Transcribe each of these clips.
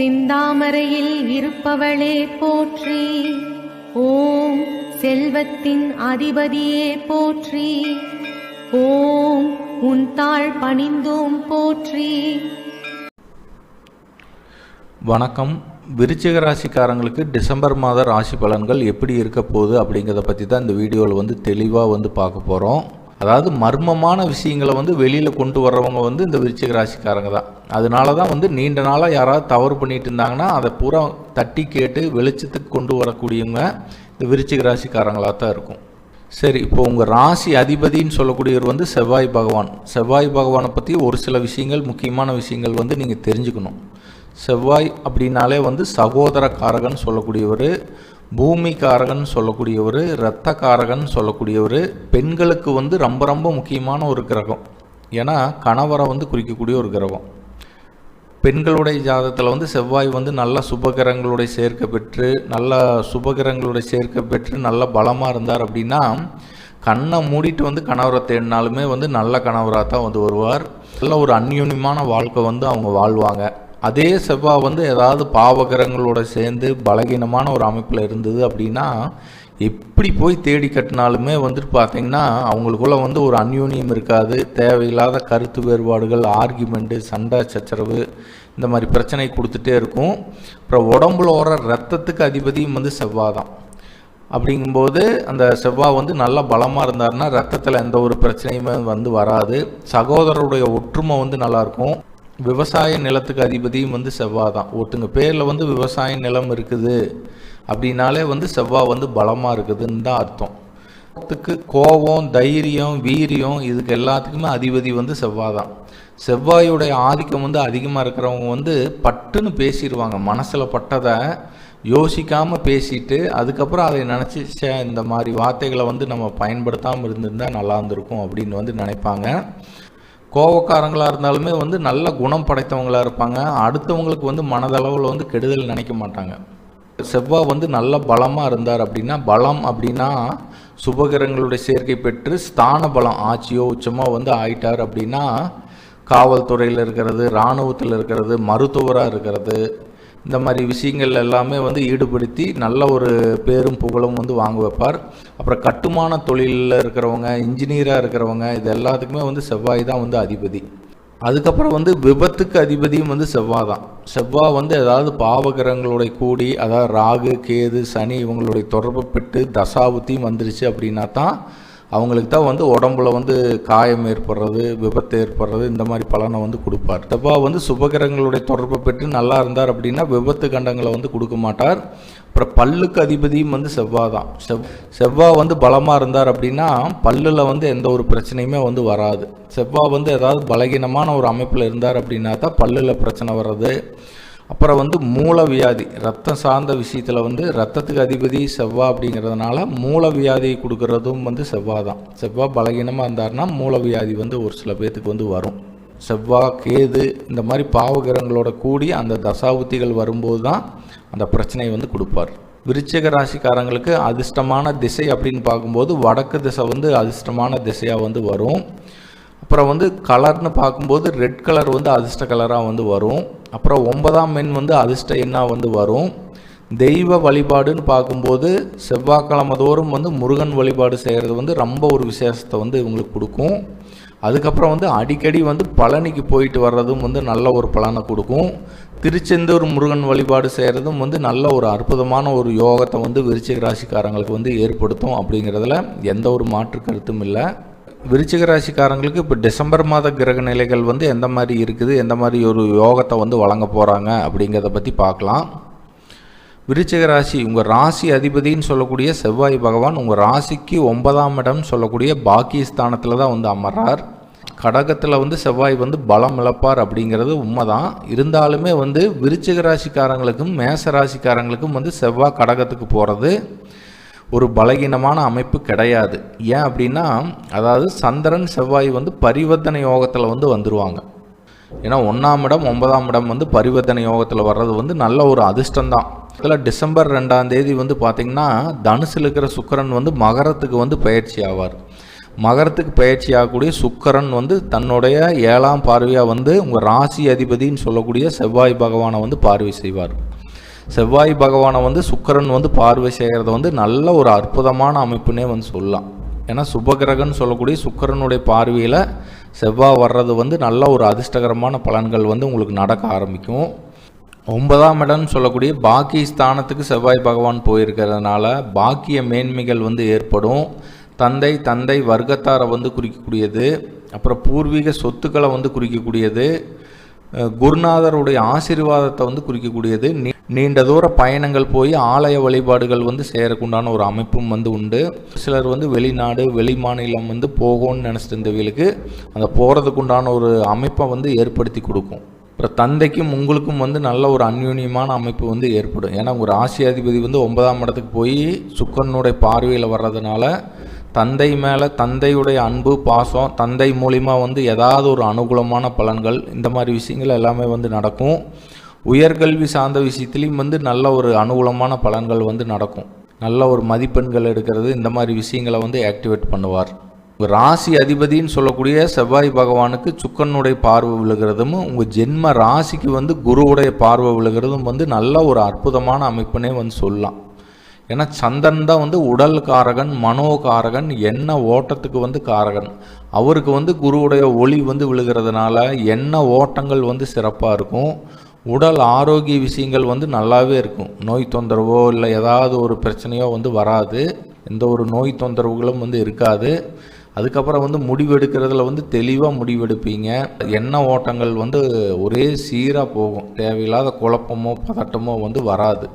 சிந்தாமரையில் இருப்பவளே போற்றி. ஓம் செல்வத்தின் அதிபதியே போற்றி. ஓம் உன் தாழ் பணிந்தோம் போற்றி. வணக்கம். விருச்சிக ராசிக்காரங்களுக்கு டிசம்பர் மாத ராசி பலன்கள் எப்படி இருக்க போகுது அப்படிங்கிறத பற்றி தான் இந்த வீடியோவில் வந்து தெளிவாக வந்து பார்க்க போகிறோம் அதாவது மர்மமான விஷயங்களை வந்து வெளியில் கொண்டு வர்றவங்க வந்து இந்த விருச்சிக ராசிக்காரங்க தான். அதனால தான் வந்து நீண்ட நாளாக யாராவது தவறு பண்ணிட்டு இருந்தாங்கன்னா அதை பூரா தட்டி கேட்டு வெளிச்சத்துக்கு கொண்டு வரக்கூடியவங்க இந்த விருச்சிக ராசிக்காரங்களாக தான் இருக்கும். சரி இப்போ உங்கள் ராசி அதிபதின்னு சொல்லக்கூடியவர் வந்து செவ்வாய் பகவான். செவ்வாய் பகவானை பற்றி ஒரு சில விஷயங்கள் முக்கியமான விஷயங்கள் வந்து நீங்கள் தெரிஞ்சுக்கணும். செவ்வாய் அப்படின்னாலே வந்து சகோதர காரகன் சொல்லக்கூடியவர் பூமி காரகன் சொல்லக்கூடியவர் இரத்த காரகன் சொல்லக்கூடியவர் பெண்களுக்கு வந்து ரொம்ப ரொம்ப முக்கியமான ஒரு கிரகம். ஏன்னா கணவரை வந்து குறிக்கக்கூடிய ஒரு கிரகம். பெண்களுடைய ஜாதகத்தில் வந்து செவ்வாய் வந்து நல்ல சுபகிரகங்களுடைய சேர்க்கை பெற்று நல்ல சுபகிரகங்களுடைய சேர்க்கை பெற்று நல்ல பலமாக இருந்தார் அப்படின்னா கண்ணை மூடிட்டு வந்து கணவரை தேடினாலுமே வந்து நல்ல கணவராக தான் வந்து வருவார். நல்ல ஒரு அந்யூன்யமான வாழ்க்கை வந்து அவங்க வாழ்வாங்க. அதே செவ்வாய் வந்து ஏதாவது பாவகிரகங்களோட சேர்ந்து பலகீனமான ஒரு அமைப்பில் இருந்தது அப்படின்னா எப்படி போய் தேடி கட்டினாலுமே வந்துட்டு பார்த்தீங்கன்னா அவங்களுக்குள்ள வந்து ஒரு அந்யூன்யம் இருக்காது. தேவையில்லாத கருத்து வேறுபாடுகள் ஆர்கியூமெண்ட்டு சண்டை சச்சரவு இந்த மாதிரி பிரச்சனை கொடுத்துட்டே இருக்கும். அப்புறம் உடம்புல வர ரத்தத்துக்கு அதிபதியும் வந்து செவ்வாய் தான். அப்படிங்கும்போது அந்த செவ்வாய் வந்து நல்ல பலமாக இருந்தாருன்னா ரத்தத்தில் எந்த ஒரு பிரச்சனையுமே வந்து வராது. சகோதரருடைய ஒற்றுமை வந்து நல்லாயிருக்கும் விவசாய நிலத்துக்கு அதிபதியும் வந்து செவ்வாய் தான். ஒருத்தங்க பேரில் வந்து விவசாய நிலம் இருக்குது அப்படின்னாலே வந்து செவ்வாய் வந்து பலமாக இருக்குதுன்னு தான் அர்த்தம். த்துக்கு கோபம் தைரியம் வீரியம் இதுக்கு எல்லாத்துக்குமே அதிபதி வந்து செவ்வாய் தான். செவ்வாயுடைய ஆதிக்கம் வந்து அதிகமாக இருக்கிறவங்க வந்து பட்டுன்னு பேசிடுவாங்க மனசில் பட்டதை யோசிக்காமல் பேசிட்டு அதுக்கப்புறம் அதை நினச்சி சே இந்த மாதிரி வார்த்தைகளை வந்து நம்ம பயன்படுத்தாமல் இருந்திருந்தால் நல்லா இருந்திருக்கும் அப்படின்னு வந்து நினைப்பாங்க. கோவக்காரங்களாக இருந்தாலுமே வந்து நல்ல குணம் படைத்தவங்களாக இருப்பாங்க. அடுத்தவங்களுக்கு வந்து மனதளவில் வந்து கெடுதல் நினைக்க மாட்டாங்க. செவ்வாய் வந்து நல்ல பலமாக இருந்தார் அப்படின்னா பலம் அப்படின்னா சுபகிரங்களுடைய சேர்க்கை பெற்று ஸ்தான பலம் ஆட்சியோ உச்சமோ வந்து ஆயிட்டார் அப்படின்னா காவல்துறையில் இருக்கிறது இராணுவத்தில் இருக்கிறது மருத்துவராக இருக்கிறது இந்த மாதிரி விஷயங்கள் எல்லாமே வந்து ஈடுபடுத்தி நல்ல ஒரு பேரும் புகழும் வந்து வாங்க வைப்பார். அப்புறம் கட்டுமான தொழிலில் இருக்கிறவங்க இன்ஜினியராக இருக்கிறவங்க இது எல்லாத்துக்குமே வந்து செவ்வாய் தான் வந்து அதிபதி. அதுக்கப்புறம் வந்து விபத்துக்கு அதிபதியும் வந்து செவ்வாய் தான். செவ்வாய் வந்து ஏதாவது பாவகிரகங்களுடைய கூடி அதாவது ராகு கேது சனி இவங்களுடைய தொடர்பு பெற்று தசாபுத்தியும் வந்துருச்சு அப்படின்னா தான் அவங்களுக்கு தான் வந்து உடம்புல வந்து காயம் ஏற்படுறது விபத்து ஏற்படுறது இந்த மாதிரி பலனை வந்து கொடுப்பார். செவ்வாய் வந்து சுபகிரகங்களுடைய தொடர்பை பெற்று நல்லா இருந்தார் அப்படின்னா விபத்து கண்டங்களை வந்து கொடுக்க மாட்டார். அப்புறம் பல்லுக்கு அதிபதியும் வந்து செவ்வாய் தான். செவ் செவ்வாய் வந்து பலமாக இருந்தார் அப்படின்னா பல்லில் வந்து எந்த ஒரு பிரச்சனையுமே வந்து வராது. செவ்வாய் வந்து ஏதாவது பலகீனமான ஒரு அமைப்பில் இருந்தார் அப்படின்னா தான் பல்லில் பிரச்சனை வர்றது. அப்புறம் வந்து மூலவியாதி ரத்தம் சார்ந்த விஷயத்தில் வந்து ரத்தத்துக்கு அதிபதி செவ்வாய் அப்படிங்கிறதுனால மூலவியாதி கொடுக்கறதும் வந்து செவ்வாய் தான். செவ்வாய் பலகீனமாக இருந்தாருன்னா மூலவியாதி வந்து ஒரு சில பேர்த்துக்கு வந்து வரும். செவ்வாய் கேது இந்த மாதிரி பாவகிரகங்களோட கூடி அந்த தசாபுத்திகள் வரும்போது தான் அந்த பிரச்சனையை வந்து கொடுப்பார். விருச்சிக ராசிக்காரங்களுக்கு அதிர்ஷ்டமான திசை அப்படின்னு பார்க்கும்போது வடக்கு திசை வந்து அதிர்ஷ்டமான திசையாக வந்து வரும். அப்புறம் வந்து கலர்னு பார்க்கும்போது ரெட் கலர் வந்து அதிர்ஷ்ட கலராக வந்து வரும். அப்புறம் ஒன்பதாம் எண் வந்து அதிர்ஷ்ட எண்ணாக வந்து வரும். தெய்வ வழிபாடுன்னு பார்க்கும்போது செவ்வாய்க்கிழமை தோறும் வந்து முருகன் வழிபாடு செய்கிறது வந்து ரொம்ப ஒரு விசேஷத்தை வந்து இவங்களுக்கு கொடுக்கும். அதுக்கப்புறம் வந்து அடிக்கடி வந்து பழனிக்கு போயிட்டு வர்றதும் வந்து நல்ல ஒரு பலனை கொடுக்கும். திருச்செந்தூர் முருகன் வழிபாடு செய்கிறதும் வந்து நல்ல ஒரு அற்புதமான ஒரு யோகத்தை வந்து விருச்சிக ராசிக்காரங்களுக்கு வந்து ஏற்படுத்தும் அப்படிங்கிறதுல எந்த ஒரு மாற்று கருத்தும் இல்லை. விருச்சிக ராசிக்காரங்களுக்கு இப்போ டிசம்பர் மாத கிரக நிலைகள் வந்து எந்த மாதிரி இருக்குது? எந்த மாதிரி ஒரு யோகத்தை வந்து வழங்க போகிறாங்க அப்படிங்கிறத பற்றி பார்க்கலாம். விருச்சிக ராசி உங்கள் ராசி அதிபதின்னு சொல்லக்கூடிய செவ்வாய் பகவான் உங்கள் ராசிக்கு ஒன்பதாம் இடம் சொல்லக்கூடிய பாக்கியஸ்தானத்தில் தான் வந்து அமர்றார். கடகத்தில் வந்து செவ்வாய் வந்து பலம் இழப்பார் அப்படிங்கிறது உண்மைதான். இருந்தாலுமே வந்து விருச்சிக ராசிக்காரங்களுக்கும் மேச ராசிக்காரங்களுக்கும் வந்து செவ்வாய் கடகத்துக்கு போகிறது ஒரு பலகீனமான அமைப்பு கிடையாது. ஏன் அப்படின்னா அதாவது சந்திரன் செவ்வாய் வந்து பரிவர்த்தனை யோகத்தில் வந்து வந்துடுவாங்க ஏன்னா ஒன்றாம் இடம் ஒன்பதாம் இடம் வந்து பரிவர்த்தனை யோகத்தில் வர்றது வந்து நல்ல ஒரு அதிர்ஷ்டம்தான் இதில் டிசம்பர் ரெண்டாம் தேதி வந்து பார்த்திங்கன்னா தனுசில் இருக்கிற சுக்கரன் வந்து மகரத்துக்கு வந்து பயிற்சி ஆவார். மகரத்துக்கு பயிற்சி ஆகக்கூடிய சுக்கரன் வந்து தன்னுடைய ஏழாம் பார்வையாக வந்து உங்கள் ராசி அதிபதின்னு சொல்லக்கூடிய செவ்வாய் பகவானை வந்து பார்வை செய்வார். செவ்வாய் பகவானை வந்து சுக்கரன் வந்து பார்வை செய்கிறத வந்து நல்ல ஒரு அற்புதமான அமைப்புனே வந்து சொல்லலாம். ஏன்னா சுபகிரகன்னு சொல்லக்கூடிய சுக்கரனுடைய பார்வையில் செவ்வாய் வர்றது வந்து நல்ல ஒரு அதிர்ஷ்டகரமான பலன்கள் வந்து உங்களுக்கு நடக்க ஆரம்பிக்கும். ஒன்பதாம் இடம்னு சொல்லக்கூடிய பாக்கி ஸ்தானத்துக்கு செவ்வாய் பகவான் போயிருக்கிறதுனால பாக்கிய மேன்மைகள் வந்து ஏற்படும். தந்தை தந்தை வர்க்கத்தாரை வந்து குறிக்கக்கூடியது. அப்புறம் பூர்வீக சொத்துக்களை வந்து குறிக்கக்கூடியது. குருநாதருடைய ஆசீர்வாதத்தை வந்து குறிக்கக்கூடியது. நீ- நீண்ட தூர பயணங்கள் போய் ஆலய வழிபாடுகள் வந்து செய்யறதுக்குண்டான ஒரு அமைப்பும் வந்து உண்டு. சிலர் வந்து வெளிநாடு வெளி மாநிலம் வந்து போகும்னு நினச்சிட்டு இருந்தவங்களுக்கு அந்த போகிறதுக்குண்டான ஒரு அமைப்பை வந்து ஏற்படுத்தி கொடுக்கும். அப்புறம் தந்தைக்கும் உங்களுக்கும் வந்து நல்ல ஒரு அந்யூன்யமான அமைப்பு வந்து ஏற்படும். ஏன்னா ஒரு ஆசியாதிபதி வந்து ஒன்பதாம் இடத்துக்கு போய் சுக்கரனுடைய பார்வையில் வர்றதுனால தந்தை மேலே தந்தையுடைய அன்பு பாசம் தந்தை மூலிமா வந்து ஏதாவது ஒரு அனுகூலமான பலன்கள் இந்த மாதிரி விஷயங்கள் எல்லாமே வந்து நடக்கும். உயர்கல்வி சார்ந்த விஷயத்துலேயும் வந்து நல்ல ஒரு அனுகூலமான பலன்கள் வந்து நடக்கும். நல்ல ஒரு மதிப்பெண்கள் எடுக்கிறது இந்த மாதிரி விஷயங்களை வந்து ஆக்டிவேட் பண்ணுவார். ராசி அதிபதின்னு சொல்லக்கூடிய செவ்வாய் பகவானுக்கு சுக்கனுடைய பார்வை விழுகிறதும் உங்கள் ஜென்ம ராசிக்கு வந்து குருவுடைய பார்வை விழுகிறதும் வந்து நல்ல ஒரு அற்புதமான அமைப்புனே வந்து சொல்லலாம். ஏன்னா சந்திரன் தான் வந்து உடல் காரகன் மனோ காரகன் எண்ண ஓட்டத்துக்கு வந்து காரகன். அவருக்கு வந்து குருவுடைய ஒளி வந்து விழுகிறதுனால எண்ண ஓட்டங்கள் வந்து சிறப்பாக இருக்கும். உடல் ஆரோக்கிய விஷயங்கள் வந்து நல்லாவே இருக்கும். நோய் தொந்தரவோ இல்லை ஏதாவது ஒரு பிரச்சனையோ வந்து வராது. எந்த ஒரு நோய் தொந்தரவுகளும் வந்து இருக்காது. அதுக்கப்புறம் வந்து முடிவெடுக்கிறதுல வந்து தெளிவாக முடிவெடுப்பீங்க. எண்ண ஓட்டங்கள் வந்து ஒரே சீராக போகும். தேவையில்லாத குழப்பமோ பதட்டமோ வந்து வராது.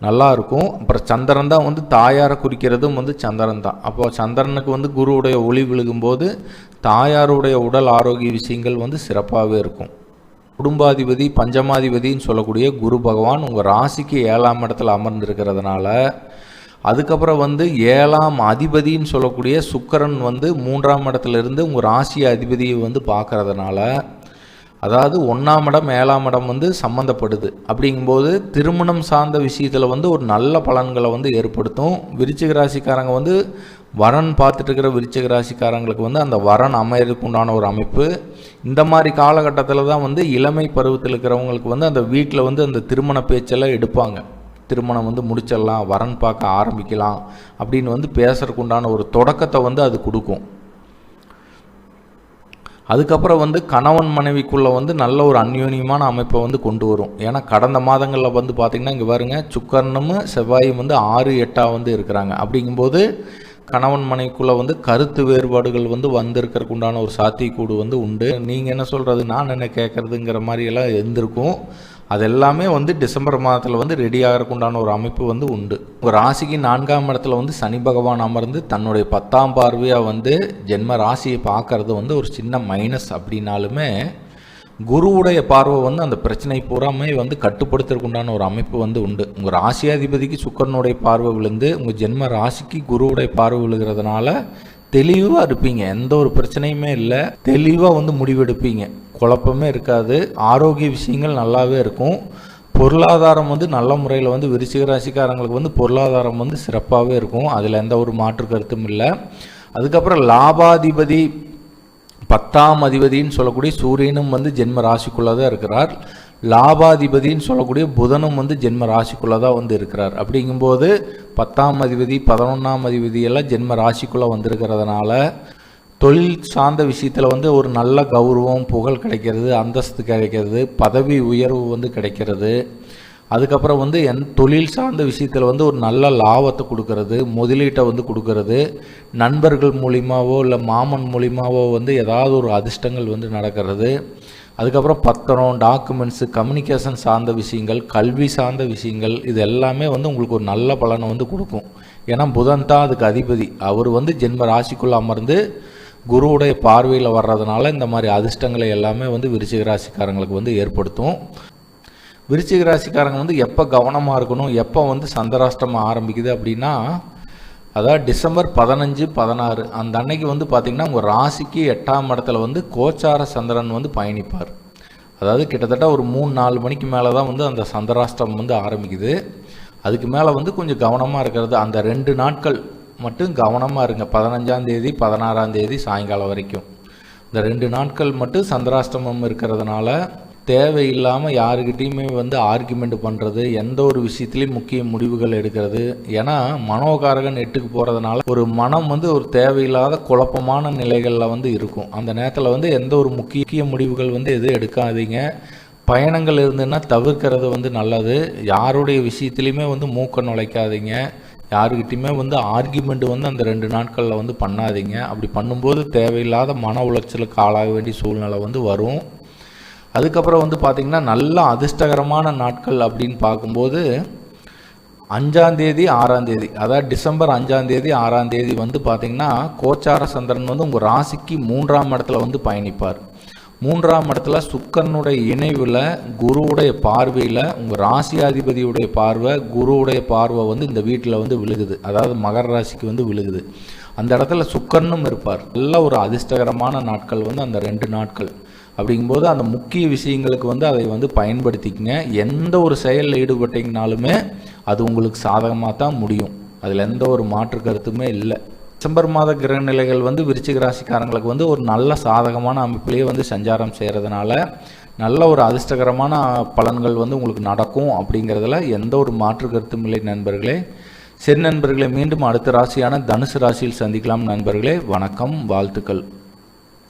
நல்லா இருக்கும் அப்புறம் சந்திரன் தான் வந்து தாயாரை குறிக்கிறதும் வந்து சந்திரன் தான். அப்போ சந்திரனுக்கு வந்து குருவுடைய ஒளி விழுகும்போது தாயாருடைய உடல் ஆரோக்கிய விஷயங்கள் வந்து சிறப்பாகவே இருக்கும். குடும்பாதிபதி பஞ்சமாதிபதின்னு சொல்லக்கூடிய குரு பகவான் உங்கள் ராசிக்கு ஏழாம் இடத்துல அமர்ந்திருக்கிறதுனால அதுக்கப்புறம் வந்து ஏழாம் அதிபதின்னு சொல்லக்கூடிய சுக்கரன் வந்து மூன்றாம் இடத்துல இருந்து உங்கள் ராசி அதிபதியை வந்து பார்க்கறதுனால அதாவது ஒன்றாம் இடம் ஏழாம் இடம் வந்து சம்மந்தப்படுது அப்படிங்கும்போது திருமணம் சார்ந்த விஷயத்தில் வந்து ஒரு நல்ல பலன்களை வந்து ஏற்படுத்தும். விருச்சிக ராசிக்காரங்க வந்து வரன் பார்த்துட்டு இருக்கிற விருச்சிக ராசிக்காரங்களுக்கு வந்து அந்த வரன் அமையறதுக்கு உண்டான ஒரு அமைப்பு. இந்த மாதிரி காலகட்டத்தில் தான் வந்து இளமை பருவத்தில் இருக்கிறவங்களுக்கு வந்து அந்த வீட்டில் வந்து அந்த திருமண பேச்செல்லாம் எடுப்பாங்க. திருமணம் வந்து முடிச்சிடலாம் வரன் பார்க்க ஆரம்பிக்கலாம் அப்படின்னு வந்து பேசுறதுக்கு உண்டான ஒரு தொடக்கத்தை வந்து அது கொடுக்கும். அதுக்கப்புறம் வந்து கணவன் மனைவிக்குள்ளே வந்து நல்ல ஒரு அந்யோன்யமான அமைப்பை வந்து கொண்டு வரும். ஏன்னா கடந்த மாதங்களில் வந்து பார்த்திங்கன்னா இங்கே பாருங்க சுக்கரனும் செவ்வாயும் வந்து ஆறு எட்டாக வந்து இருக்கிறாங்க. அப்படிங்கும்போது கணவன் மனைவிக்குள்ளே வந்து கருத்து வேறுபாடுகள் வந்து வந்திருக்கிறதுக்கு உண்டான ஒரு சாத்தியக்கூடு வந்து உண்டு. நீங்கள் என்ன சொல்கிறது நான் என்ன கேட்குறதுங்கிற மாதிரியெல்லாம் இருந்திருக்கும். அது எல்லாமே வந்து டிசம்பர் மாதத்தில் வந்து ரெடி ஆகிறக்குண்டான ஒரு அமைப்பு வந்து உண்டு. ஒரு ராசிக்கு நான்காம் இடத்துல வந்து சனி பகவான் அமர்ந்து தன்னுடைய பத்தாம் பார்வையாக வந்து ஜென்ம ராசியை பார்க்கறது வந்து ஒரு சின்ன மைனஸ் அப்படின்னாலுமே குருவுடைய பார்வை வந்து அந்த பிரச்சனை பூராமே வந்து கட்டுப்படுத்துறதுக்குண்டான ஒரு அமைப்பு வந்து உண்டு. உங்கள் ராசியாதிபதிக்கு சுக்கரனுடைய பார்வை விழுந்து உங்கள் ஜென்ம ராசிக்கு குருவுடைய பார்வை விழுகிறதுனால தெளிவாக இருப்பீங்க. எந்த ஒரு பிரச்சனையுமே இல்லை. தெளிவாக வந்து முடிவெடுப்பீங்க. குழப்பமே இருக்காது. ஆரோக்கிய விஷயங்கள் நல்லாவே இருக்கும். பொருளாதாரம் வந்து நல்ல முறையில் வந்து விருச்சிக ராசிக்காரங்களுக்கு வந்து பொருளாதாரம் வந்து சிறப்பாகவே இருக்கும். அதில் எந்த ஒரு மாற்று கருத்தும் இல்லை. அதுக்கப்புறம் லாபாதிபதி பத்தாம் அதிபதின்னு சொல்லக்கூடிய சூரியனும் வந்து ஜென்ம ராசிக்குள்ளே தான் இருக்கிறார். லாபாதிபதின்னு சொல்லக்கூடிய புதனும் வந்து ஜென்ம ராசிக்குள்ளே தான் வந்து இருக்கிறார். அப்படிங்கும்போது பத்தாம் அதிபதி பதினொன்றாம் அதிபதி எல்லாம் ஜென்ம ராசிக்குள்ளே வந்திருக்கிறதுனால தொழில் சார்ந்த விஷயத்தில் வந்து ஒரு நல்ல கௌரவம் புகழ் கிடைக்கிறது அந்தஸ்து கிடைக்கிறது பதவி உயர்வு வந்து கிடைக்கிறது. அதுக்கப்புறம் வந்து என் தொழில் சார்ந்த விஷயத்தில் வந்து ஒரு நல்ல லாபத்தை கொடுக்கறது முதலீட்டை வந்து கொடுக்கறது. நண்பர்கள் மூலிமாவோ இல்லை மாமன் மூலிமாவோ வந்து ஏதாவது ஒரு அதிர்ஷ்டங்கள் வந்து நடக்கிறது. அதுக்கப்புறம் பத்திரம் டாக்குமெண்ட்ஸு கம்யூனிகேஷன் சார்ந்த விஷயங்கள் கல்வி சார்ந்த விஷயங்கள் இது எல்லாமே வந்து உங்களுக்கு ஒரு நல்ல பலனை வந்து கொடுக்கும். ஏன்னா புதன் தான் அதுக்கு அதிபதி. அவர் வந்து ஜென்ம ராசிக்குள்ளே அமர்ந்து குருவுடைய பார்வையில் வர்றதுனால இந்த மாதிரி அதிர்ஷ்டங்களை எல்லாமே வந்து விருச்சிக ராசிக்காரங்களுக்கு வந்து ஏற்படுத்தும். விருச்சிக ராசிக்காரங்க வந்து எப்போ கவனமாக இருக்கணும் எப்போ வந்து சந்திராஷ்டமம் ஆரம்பிக்குது அப்படின்னா அதாவது டிசம்பர் பதினஞ்சு பதினாறு அந்த அன்னைக்கு வந்து பார்த்திங்கன்னா உங்கள் ராசிக்கு எட்டாம் இடத்துல வந்து கோச்சார சந்திரன் வந்து பயணிப்பார். அதாவது கிட்டத்தட்ட ஒரு மூணு நாலு மணிக்கு மேலே தான் வந்து அந்த சந்திராஷ்டமம் வந்து ஆரம்பிக்குது. அதுக்கு மேலே வந்து கொஞ்சம் கவனமாக இருக்கிறது. அந்த ரெண்டு நாட்கள் மட்டும் கவனமாக இருங்க. பதினஞ்சாம் தேதி பதினாறாம் தேதி சாயங்காலம் வரைக்கும். இந்த ரெண்டு நாட்கள் மட்டும் சந்திராஷ்டமம் இருக்கிறதுனால தேவையில்லாமல் யாருக்கிட்டேயுமே வந்து ஆர்குமெண்ட் பண்ணுறது எந்த ஒரு விஷயத்துலையும் முக்கிய முடிவுகள் எடுக்கிறது. ஏன்னா மனோகாரகன் எட்டுக்கு போகிறதுனால ஒரு மனம் வந்து ஒரு தேவையில்லாத குழப்பமான நிலைகளில் வந்து இருக்கும். அந்த நேரத்தில் வந்து எந்த ஒரு முக்கிய முடிவுகள் வந்து எதுவும் எடுக்காதீங்க. பயணங்கள் இருந்துன்னா தவிர்க்கிறது வந்து நல்லது. யாருடைய விஷயத்துலையுமே வந்து மூக்க நுழைக்காதீங்க. யாருக்கிட்டையுமே வந்து ஆர்கியூமெண்ட் வந்து அந்த ரெண்டு நாட்களில் வந்து பண்ணாதீங்க. அப்படி பண்ணும்போது தேவையில்லாத மன உளைச்சலுக்கு ஆளாக வேண்டிய சூழ்நிலை வந்து வரும். அதுக்கப்புறம் வந்து பார்த்திங்கன்னா நல்ல அதிர்ஷ்டகரமான நாட்கள் அப்படின்னு பார்க்கும்போது அஞ்சாந்தேதி ஆறாந்தேதி அதாவது டிசம்பர் அஞ்சாந்தேதி ஆறாந்தேதி வந்து பார்த்திங்கன்னா கோச்சார சந்திரன் வந்து உங்கள் ராசிக்கு மூன்றாம் இடத்துல வந்து பயணிப்பார். மூன்றாம் இடத்துல சுக்கரனுடைய இணைவில் குருவுடைய பார்வையில் உங்கள் ராசியாதிபதியுடைய பார்வை குருவுடைய பார்வை வந்து இந்த வீட்டில் வந்து விழுகுது. அதாவது மகர ராசிக்கு வந்து விழுகுது. அந்த இடத்துல சுக்கரனும் இருப்பார். நல்ல ஒரு அதிர்ஷ்டகரமான நாட்கள் வந்து அந்த ரெண்டு நாட்கள். அப்படிங்கும்போது அந்த முக்கிய விஷயங்களுக்கு வந்து அதை வந்து பயன்படுத்திக்கங்க. எந்த ஒரு செயலில் ஈடுபட்டீங்கனாலுமே அது உங்களுக்கு சாதகமாக தான் முடியும். அதில் எந்த ஒரு மாற்று கருத்துமே இல்லை. டிசம்பர் மாத கிரக நிலைகள் வந்து விருச்சிக ராசிக்காரங்களுக்கு வந்து ஒரு நல்ல சாதகமான அமைப்பிலேயே வந்து சஞ்சாரம் செய்கிறதுனால நல்ல ஒரு அதிர்ஷ்டகரமான பலன்கள் வந்து உங்களுக்கு நடக்கும் அப்படிங்கிறதுல எந்த ஒரு மாற்று கருத்தும் இல்லை நண்பர்களே. சரி நண்பர்களே மீண்டும் அடுத்த ராசியான தனுசு ராசியில் சந்திக்கலாம் நண்பர்களே. வணக்கம் வாழ்த்துக்கள்.